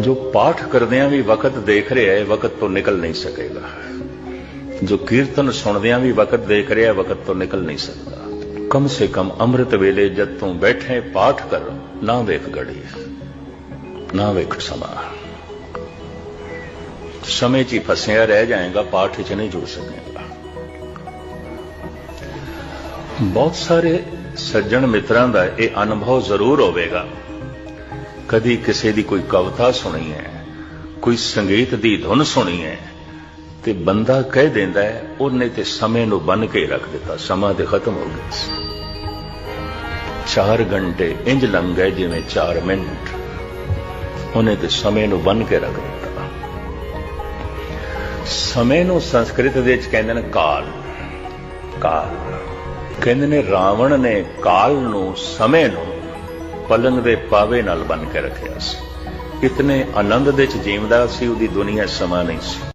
ਜੋ ਪਾਠ ਕਰਦਿਆਂ ਵੀ ਵਕਤ ਦੇਖ ਰਿਹਾ ਹੈ, ਵਕਤ ਤੋਂ ਨਿਕਲ ਨਹੀਂ ਸਕੇਗਾ। ਜੋ ਕੀਰਤਨ ਸੁਣਦਿਆਂ ਵੀ ਵਕਤ ਦੇਖ ਰਿਹਾ ਹੈ, ਵਕਤ ਤੋਂ ਨਿਕਲ ਨਹੀਂ ਸਕਦਾ। ਕਮ ਸੇ ਕਮ ਅੰਮ੍ਰਿਤ ਵੇਲੇ ਜਦ ਤੂੰ ਬੈਠੇ ਪਾਠ ਕਰ, ਨਾ ਵੇਖ ਘੜੀ, ਨਾ ਵੇਖ ਸਮਾਂ। ਸਮੇਂ 'ਚ ਹੀ ਫਸਿਆ ਰਹਿ ਜਾਏਗਾ, ਪਾਠ 'ਚ ਨਹੀਂ ਜੁੜ ਸਕੇਗਾ। ਬਹੁਤ ਸਾਰੇ ਸੱਜਣ ਮਿੱਤਰਾਂ ਦਾ ਇਹ ਅਨੁਭਵ ਜ਼ਰੂਰ ਹੋਵੇਗਾ। ਕਦੀ ਕਿਸੇ ਦੀ ਕੋਈ ਕਵਿਤਾ ਸੁਣੀ ਹੈ, ਕੋਈ ਸੰਗੀਤ ਦੀ ਧੁਨ ਸੁਣੀ ਹੈ, ਤੇ ਬੰਦਾ ਕਹਿ ਦਿੰਦਾ ਹੈ, ਉਹਨੇ ਤੇ ਸਮੇਂ ਨੂੰ ਬੰਨ ਕੇ ਰੱਖ ਦਿੱਤਾ, ਸਮਾਂ ਤੇ ਖਤਮ ਹੋ ਗਿਆ ਸੀ। 4 ਘੰਟੇ ਇੰਜ ਲੰਘ ਗਏ ਜਿਵੇਂ 4 ਮਿੰਟ। ਉਹਨੇ ਤੇ ਸਮੇਂ ਨੂੰ ਬੰਨ ਕੇ ਰੱਖ ਦਿੱਤਾ। ਸਮੇਂ ਨੂੰ ਸੰਸਕ੍ਰਿਤ ਦੇ ਵਿੱਚ ਕਹਿੰਦੇ ਨੇ ਕਾਲ। ਕਾਲ। ਕਹਿੰਦੇ ਨੇ ਰਾਵਣ ਨੇ ਕਾਲ ਨੂੰ, ਸਮੇਂ ਨੂੰ ਪਲੰਗ ਦੇ ਪਾਵੇ ਨਾਲ ਬੰਨ ਕੇ ਰੱਖਿਆ ਸੀ। ਇਤਨੇ ਆਨੰਦ ਦੇ ਚ ਜੀਵਦਾ ਸੀ, ਉਹਦੀ ਦੁਨੀਆ ਸਮਾਂ ਨਹੀਂ ਸੀ।